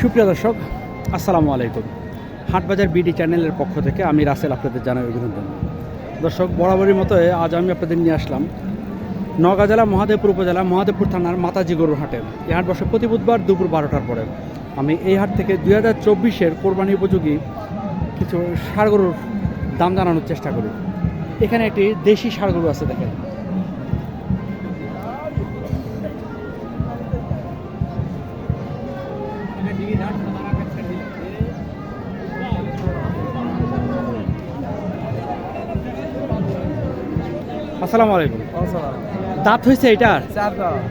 সুপ্রিয় দর্শক, আসসালামু আলাইকুম। হাটবাজার বিডি চ্যানেলের পক্ষ থেকে আমি রাসেল আপনাদের জানাই অভিনন্দন। দর্শক, বরাবরই মতো আজ আমি আপনাদের নিয়ে আসলাম নওগাঁ জেলা মহাদেবপুর উপজেলা মহাদেবপুর থানার মাতাজি গরুর হাটে। এই হাট বসে প্রতি বুধবার দুপুর বারোটার পরে। আমি এই হাট থেকে দুই হাজার চব্বিশের কোরবানি উপযোগী কিছু ষাড় গরুর দাম জানানোর চেষ্টা করি। এখানে একটি দেশি ষাড় গরু আছে দেখেন। আসসালামু আলাইকুম। দাঁত হয়েছে এটার?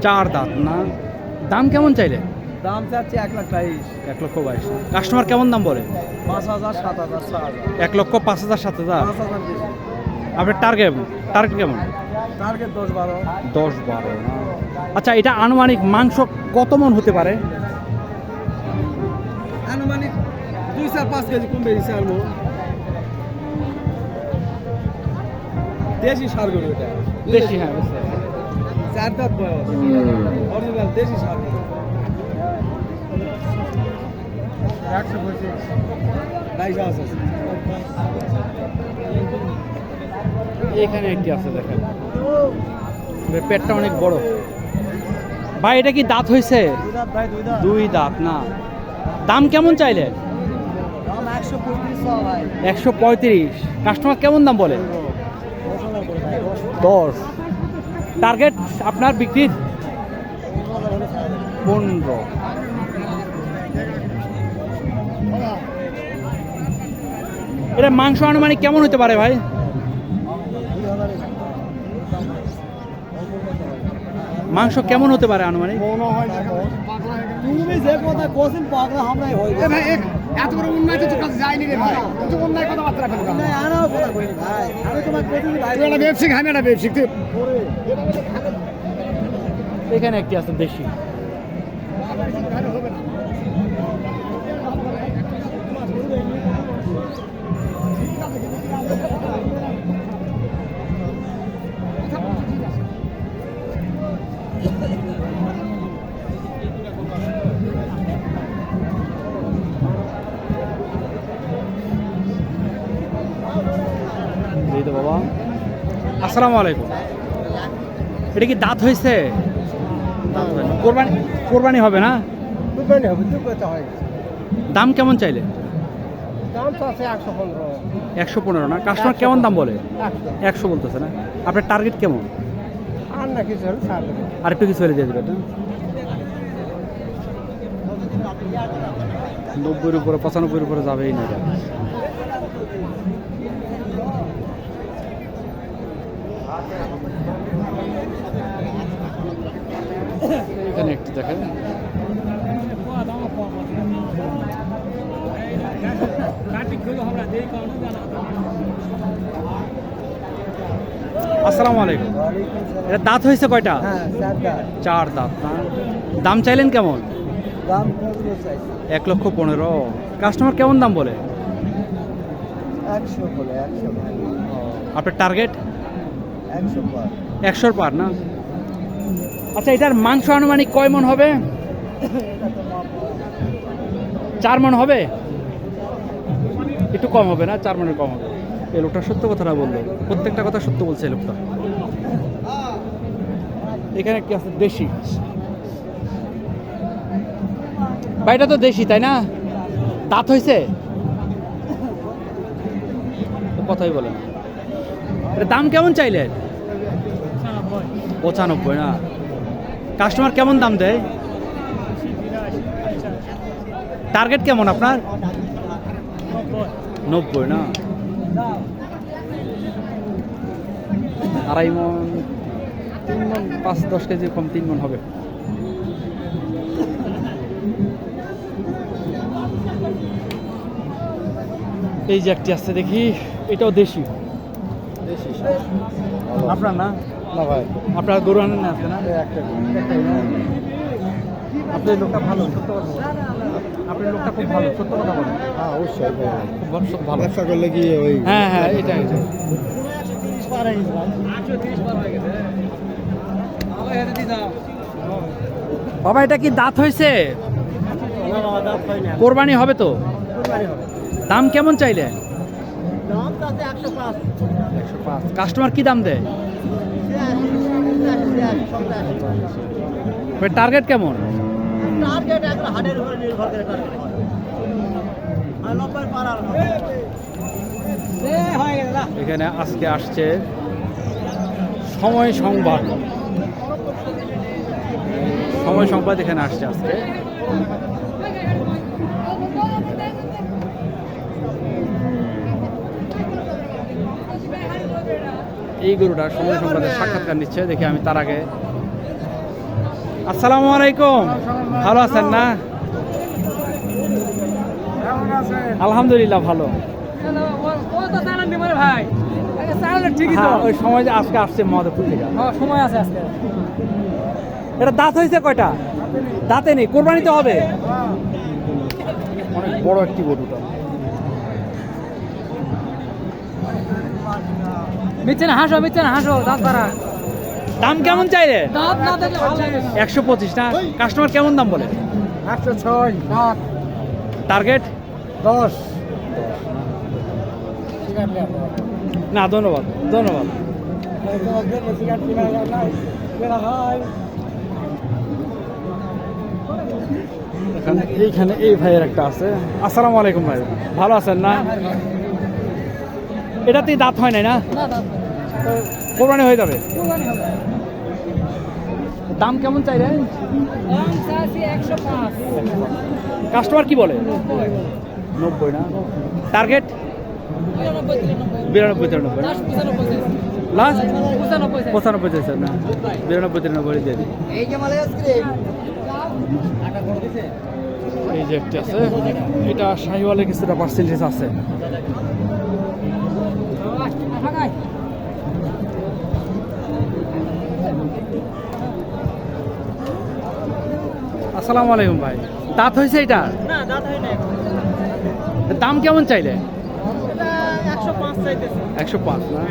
চার দাঁত। না? দাম কেমন চাইলে? দাম চাচ্ছি এক লাখ বাইশ। এক লক্ষ বাইশ। কাস্টমার কেমন দাম বলে? পাঁচ হাজার সাত হাজার এক লক্ষ পাঁচ হাজার সাত হাজার? আপনার টার্গেট টার্গেট কেমন? টার্গেট দশ বারো। দশ বারো আচ্ছা এটা আনুমানিক মাংস কত মন হতে পারে? আনুমানিক দুই চার পাঁচ কেজি কম বেশি দেশি সার গরু এটা। বেশি হ্যাঁ চার দাঁত বয়স। অরিজিনাল দেশি সার গরু। একশো পঁচিশ বাইশ আছে। এখানে একটি আছে দেখেন। পেটটা অনেক বড়। ভাই এটা কি দাঁত হয়েছে দুই দাঁত ভাই দুই দাঁত। দুই দাঁত না। দাম কেমন চাইলে? একশো পঁয়ত্রিশ। কাস্টমার কেমন দাম বলে? দশ। টার্গেট আপনার বিক্রির পনেরো। এটা মাংস আনুমানিক কেমন হতে পারে ভাই? মাংস কেমন হতে পারে আনুমানিক? তুমি যে কথা কোসিন পাগলা আমরাই হই ভাই এত বড় উন্নয়ন তো কাছে যায়নি রে ভাই। তো অন্যায় কথাবার্তা রাখেন না। আনাও কথা কইনি ভাই। আমি তোমার কোসিন ভাই তুই একটা ব্যবসায়িক আমি একটা ব্যবসায়িক তুই এখানে একটি আছে দেশি। আসসালামু আলাইকুম। এটা কি দাঁত হয়েছে? কোরবানি কোরবানি হবে না? হবে হয়। দাম কেমন চাইলে? একশো পনেরো। না? কাস্টমার কেমন দাম বলে? একশো। বলতেছে না? আপনার টার্গেট কেমন? আর না কিছু হলে দেবে। আর একটু কিছু হলে দিয়ে দেবেন না? নব্বইয়ের উপরে পঁচানব্বইয়ের উপরে যাবেই না। এখানে একটু দেখেন। আসসালামু আলাইকুম। এটা দাঁত হয়েছে কয়টা? হ্যাঁ চার দাঁত। দাম চাইলেন কেমন? এক লক্ষ পনেরো। কাস্টমার কেমন দাম বলে? আপনার টার্গেট? একশোর পার না? আচ্ছা এটার মাংস আনুমানিক কয় মন হবে? চার মন হবে? একটু কম হবে না? চার মনের কম হবে। এই লোকটা সত্য কথাটা বলল। প্রত্যেকটা কথা সত্য বলছে এই লোকটা। এখানে কি আছে? দেশি। বাইটা তো দেশি তাই না? দাঁত হয়েছে কথাই বলে না। এটার দাম কেমন চাইলেন পঁচানব্বই, না। কাস্টমার কেমন দাম দেয়? টার্গেট কেমন আপনার? নব্বই, না। আড়াই মন, তিন মন, পাঁচ, দশ কেজি কম তিন মন হবে। এই যে একটি আসছে দেখি, এটাও দেশি। আপনার না? না ভাই। আপনার গরু আনেন না আছে না? একটা আপনার লোকটা ভালো সত্য কথা আপনার লোকটা খুব ভালো সত্য কথা বলেন। হ্যাঁ অবশ্যই খুব ভালো ভালো। ব্যবসা করলে কি ওই হ্যাঁ হ্যাঁ এটা এটা বাবা এটা কি দাঁত হয়েছে? হয় কোরবানি হবে তো? দাম কেমন চাইলে একশো পাঁচ। কাস্টমার কি দাম দেয়? টার্গেট কেমন? টার্গেট একটা হাটের উপরে নির্ভর করে টার্গেট আর নব্বই পারার গেল না এখানে আজকে আসছে সময় সংবাদ। সময় সংবাদ এখানে আসছে আজকে। এই গরুটা সময় সংবাদের সাক্ষাৎকার নিচ্ছে দেখি আমি তার আগে। আসসালামু আলাইকুম। ভালো আছেন না? আলহামদুলিল্লাহ ভালো। ভাই হ্যাঁ, ওই সময় যে আজকে আসছে মহাদেবপুর থেকে। সময় আছে আজকে এটা দাঁত হয়েছে কয়টা? দাঁতে নেই কোরবানি তো হবে। অনেক বড় একটি গরুটা। মিচ্ছে না হাসো মিচ্ছে না হাসো দাঁত পাড়া দাম কেমন চাইলে? দাঁত না দেখলে ভালো লাগে একশো পঁচিশ না? কাস্টমার কেমন দাম বলে? একশো ছয় সাত। টার্গেট? দশ। না ধন্যবাদ ধন্যবাদ। এইখানে এই ভাইয়ের একটা আছে। আসসালামু আলাইকুম ভাই ভালো আছেন না? এটাতেই দাঁত হয় নাই না? কোরবানি হয়ে যাবে? দাম কেমন চাই রে? কাস্টমার কি বলে? নব্বই। না? টার্গেট? বিরানব্বই তিরানব্বই। লাস্ট পঁচানব্বই চাইছে। না? বিরানব্বই তিরানব্বই দিয়ে দিই এই যে একটি আছে এটা শাহিওয়ালের কিছুটা পার্সেন্টেজ আছে। আসসালামু আলাইকুম ভাই। দাঁত হয়েছে এটা? দাম কেমন চাইলে? একশো পাঁচ না?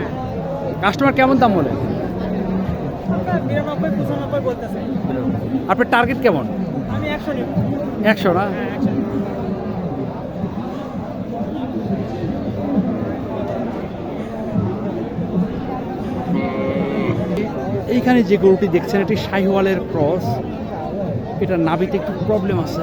কাস্টমার কেমন দাম বলে? আপনার টার্গেট কেমন? একশো না? হ্যাঁ এইখানে যে গরুটি দেখছেন এটি শাহিওয়ালের ক্রস। এটা নাবিতে একটু প্রবলেম আছে।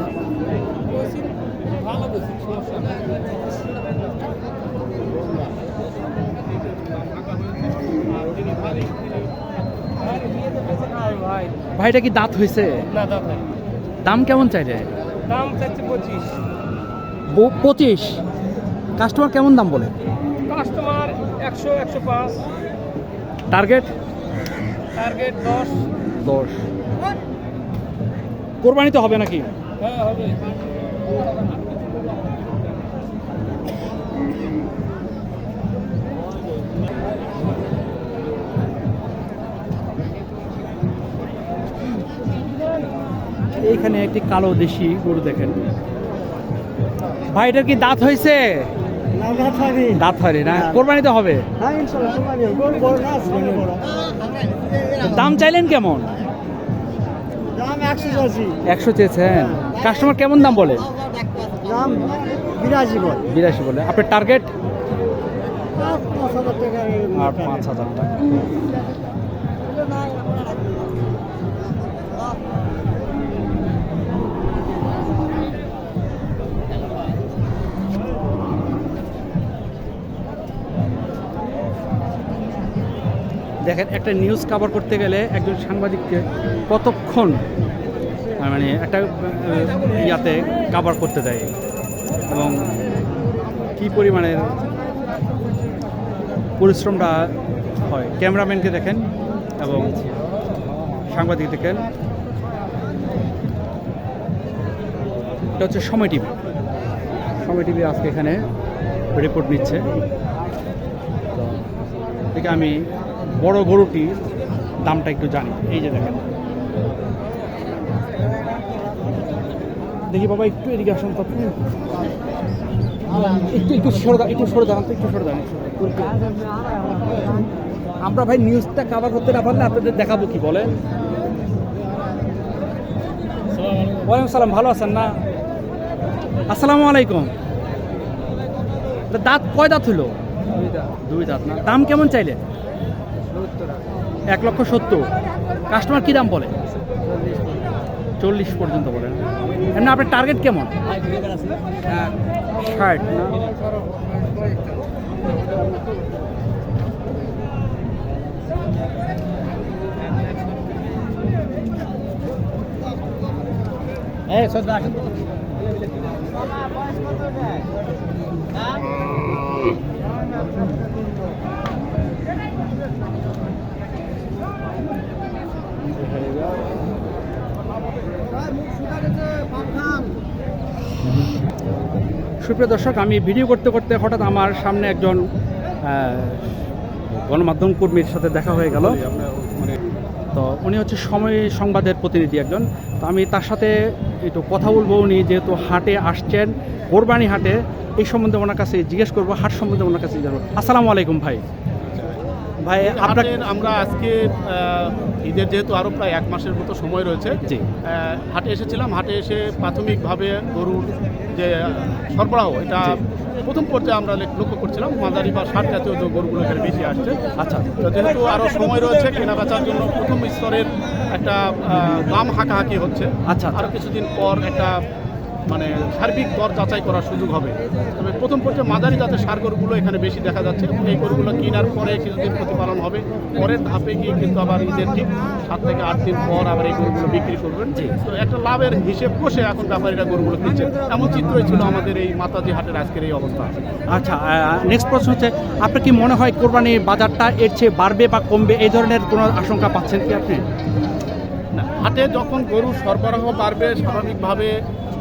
ভাইটা কি দাঁত হয়েছে? হয় দাম কেমন চাইলে? দাম চাচ্ছে পঁচিশ। পঁচিশ? কাস্টমার কেমন দাম বলে? কাস্টমার একশো একশো পাঁচ। টার্গেট টার্গেট দশ। দশ। কোরবানি তো হবে নাকি? হ্যাঁ এইখানে একটি কালো দেশি গরু দেখেন। ভাই এটার কি দাঁত হয়েছে? দাঁত হয়নি। না? কোরবানি তো হবে। হ্যাঁ দাম চাইলেন কেমন? একশো চেয়েছেন। কাস্টমার কেমন দাম বলে? দাম বিরাশি বলে। বিরাশি বলে। আপনার টার্গেট? আর পাঁচ হাজার টাকা। দেখেন, একটা নিউজ কভার করতে গেলে একজন সাংবাদিককে কতক্ষণ মানে একটা ইয়াতে কভার করতে দেয় এবং কী পরিমাণের পরিশ্রমটা হয়। ক্যামেরাম্যানকে দেখেন এবং সাংবাদিক দেখেন। এটা হচ্ছে সময় টিভি। সময় টিভি আজকে এখানে রিপোর্ট নিচ্ছে। তো থেকে আমি বড় গরুটি দামটা একটু জানি। এই যে দেখেন। দেখি বাবা একটু এদিকে আসুন তো। একটু একটু সরে দাঁড়ান একটু সরে দাঁড়ান একটু সরে দাঁড়ান। আমরা ভাই নিউজটা কভার করতে না পারলে আপনাদের দেখাবো কি বলেন। ওয়ালাইকুম সালাম ভালো আছেন না? আসসালামু আলাইকুম। দাঁত কয় দাঁত হলো? দুই দাঁত। না? দাম কেমন চাইলে এক লক্ষ সত্তর। কাস্টমার কী দাম বলে? চল্লিশ পর্যন্ত বলে। না আপনার টার্গেট কেমন? ষাট সদা সুপ্রিয় দর্শক, আমি ভিডিও করতে করতে হঠাৎ আমার সামনে একজন গণমাধ্যম কর্মীর সাথে দেখা হয়ে গেল। তো উনি হচ্ছে সময় সংবাদের প্রতিনিধি একজন। তো আমি তার সাথে একটু কথা বলব। উনি যেহেতু হাটে আসছেন, কোরবানি হাটে, এই সম্বন্ধে ওনার কাছে জিজ্ঞেস করব, হাট সম্বন্ধে ওনার কাছে জিজ্ঞেস করব আসসালামু আলাইকুম ভাই। ভাই আপনার হাটের আমরা আজকে ঈদের যেহেতু আরও প্রায় এক মাসের মতো সময় রয়েছে হাটে এসেছিলাম। হাটে এসে প্রাথমিকভাবে গরুর যে সরবরাহ এটা প্রথম পর্যায়ে আমরা লক্ষ্য করছিলাম। মাদারি বা ষাট জাতীয় যে গরুগুলো এখানে বেশি আসছে। আচ্ছা। তো যেহেতু আরও সময় রয়েছে কেনা বেচার জন্য প্রথম স্তরের একটা দাম হাঁকাহাঁকি হচ্ছে। আচ্ছা, আচ্ছা। আরও কিছুদিন পর একটা মানে সার্বিক দর যাচাই করার সুযোগ হবে। তবে প্রথম পর্যায়ে মাঝারি জাতের সার গরুগুলো এখানে বেশি দেখা যাচ্ছে এবং এই গরুগুলো কেনার পরে কিছুদিন প্রতিপালন হবে। পরের ধাপে গিয়ে কিন্তু আবার ঈদের ঠিক সাত থেকে আট দিন পর আবার এই গরুগুলো বিক্রি করবেন। তো একটা লাভের হিসেব কষে এখন ব্যাপারীরা গরুগুলো কিনছে। এমন চিত্রই ছিল আমাদের এই মাতাজি হাটের আজকের এই অবস্থা। আচ্ছা নেক্সট প্রশ্ন হচ্ছে আপনার কি মনে হয় কোরবানির বাজারটা এর চেয়ে বাড়বে বা কমবে? এই ধরনের কোনো আশঙ্কা পাচ্ছেন কি আপনি? হাটে যখন গরু সরবরাহ বাড়বে স্বাভাবিকভাবে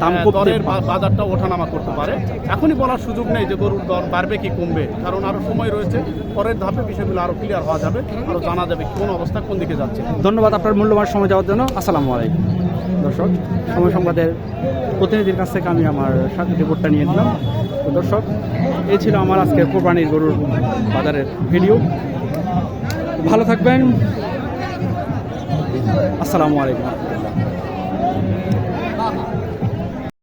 দাম কমতে দরের বাজারটা ওঠানামা করতে পারে। এখনই বলার সুযোগ নেই যে গরুর দর বাড়বে কি কমবে কারণ আরও সময় রয়েছে। পরের ধাপে বিষয়গুলো আরও ক্লিয়ার হওয়া যাবে আরও জানা যাবে কোন অবস্থা কোন দিকে যাচ্ছে। ধন্যবাদ আপনার মূল্যবান সময় দেওয়ার জন্য। আসসালামু আলাইকুম। দর্শক সময় সংবাদের প্রতিনিধির কাছ থেকে আমি আমার সাথে রিপোর্টটা নিয়ে নিলাম। দর্শক এই ছিল আমার আজকে কোরবানির গরুর বাজারের ভিডিও। ভালো থাকবেন। আসসালামু আলাইকুম।